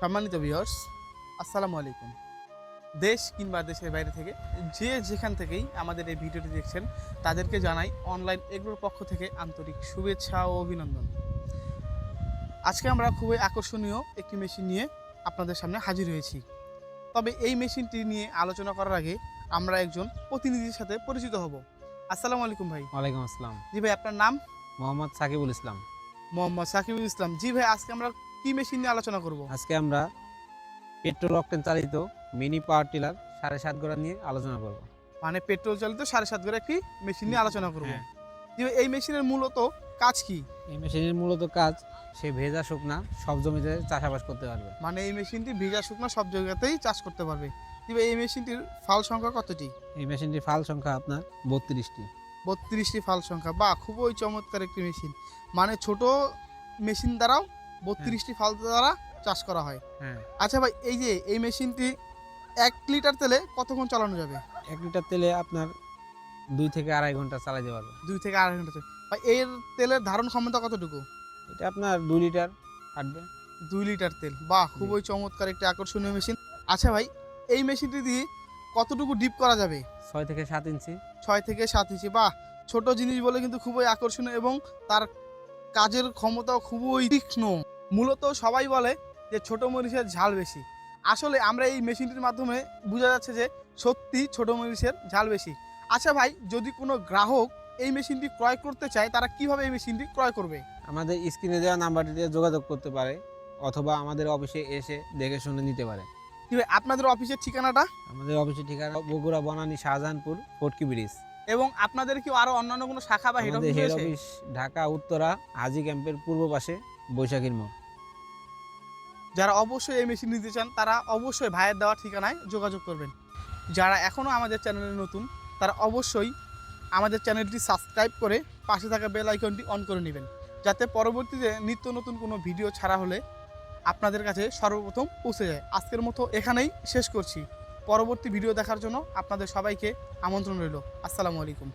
সম্মানিত ভিউয়ার্স আসসালামু আলাইকুম। দেশ কিংবা দেশের বাইরে থেকে যে যেখান থেকেই আমাদের এই ভিডিওটি দেখছেন তাদেরকে জানাই অনলাইন এগুলোর পক্ষ থেকে আন্তরিক শুভেচ্ছা ও অভিনন্দন। আজকে আমরা খুবই আকর্ষণীয় একটি মেশিন নিয়ে আপনাদের সামনে হাজির হয়েছি। তবে এই মেশিনটি নিয়ে আলোচনা করার আগে আমরা একজন প্রতিনিধির সাথে পরিচিত হব। আসসালামু আলাইকুম ভাই। ওয়ালাইকুম আসসালাম। জি ভাই আপনার নাম? মোহাম্মদ সাকিবুল ইসলাম। মোহাম্মদ সাকিবুল ইসলাম। জি ভাই আজকে আমরা কি মেশিন নিয়ে আলোচনা করব? আজকে আমরা পেট্রোল অকটেন চালিত মিনি পাওয়ার টিলার সাড়ে সাত গোড়া নিয়ে আলোচনা করব। মানে পেট্রোল চালিত সাড়ে সাত করে একটি মেশিন নিয়ে আলোচনা করব। হ্যাঁ। এই মেশিনের মূলত কাজ কি? এই মেশিনের মূলত কাজ সে ভেজা শুকনা সব জমিতে চাষাবাস করতে পারবে। মানে এই মেশিনটি ভেজা শুকনা সব জায়গাতেই চাষ করতে পারবে। এই মেশিনটির ফাল সংখ্যা কতটি? এই মেশিনটির ফাল সংখ্যা আপনার বত্রিশটি। বত্রিশটি ফাল সংখ্যা। বা খুবই চমৎকার একটি মেশিন মানে ছোট মেশিন দ্বারাও বত্রিশটি ফাল দ্বারা চাষ করা হয়। হ্যাঁ। আচ্ছা ভাই এই যে এই মেশিনটি এক লিটার তেলে কতক্ষণ চালানো যাবে? এক লিটার তেলে আপনার দুই থেকে আড়াই ঘণ্টা চালাতে পারবে। দুই থেকে আড়াই ঘণ্টা ভাই এর তেলের ধারণ ক্ষমতা কতটুকু? এটা আপনার দুই লিটার আটবে দুই লিটার তেল। বাহ খুবই চমৎকার একটি আকর্ষণীয় মেশিন। আচ্ছা ভাই এই মেশিনটি দিয়ে কতটুকু ডিপ করা যাবে? ছয় থেকে সাত ইঞ্চি। ছয় থেকে সাত ইঞ্চি। বাহ ছোট জিনিস বলে কিন্তু খুবই আকর্ষণীয় এবং তার কাজের ক্ষমতাও খুবই তীক্ষ্ণ। মূলত সবাই বলে যে ছোট মরিচের ঝাল বেশি। আসলে আমরা এই মেশিনটির মাধ্যমে বোঝা যাচ্ছে যে সত্যি ছোট মরিচের ঝাল বেশি। আচ্ছা ভাই যদি কোনো গ্রাহক এই মেশিনটি ক্রয় করতে চায় তারা কীভাবে এই মেশিনটি ক্রয় করবে? আমাদের স্ক্রিনে দেওয়া নাম্বারটিতে যোগাযোগ করতে পারে অথবা আমাদের অফিসে এসে দেখে শুনে নিতে পারে। আপনাদের অফিসের ঠিকানাটা? আমাদের অফিসের ঠিকানা বগুড়া বনানী শাহজাহানপুর ফোর্টকি ব্রিজ। এবং আপনাদের কি আরও অন্যান্য কোনো শাখা বা head office head office Dhaka Uttara Haji ক্যাম্পের পূর্ব পাশে বৈশাখীর মোড়। যারা অবশ্যই এই মেশিন নিতে চান তারা অবশ্যই ভাইয়ের দেওয়া ঠিকানায় যোগাযোগ করবেন। যারা এখনও আমাদের চ্যানেলে নতুন তারা অবশ্যই আমাদের চ্যানেলটি সাবস্ক্রাইব করে পাশে থাকা বেল আইকনটি অন করে নেবেন। যাতে পরবর্তীতে নিত্য নতুন কোনো ভিডিও ছাড়া হলে আপনাদের কাছে সর্বপ্রথম পৌঁছে যায়। আজকের মতো এখানেই শেষ করছি। পরবর্তী ভিডিও দেখার জন্য আপনাদের সবাইকে আমন্ত্রণ রইল। আসসালামু আলাইকুম।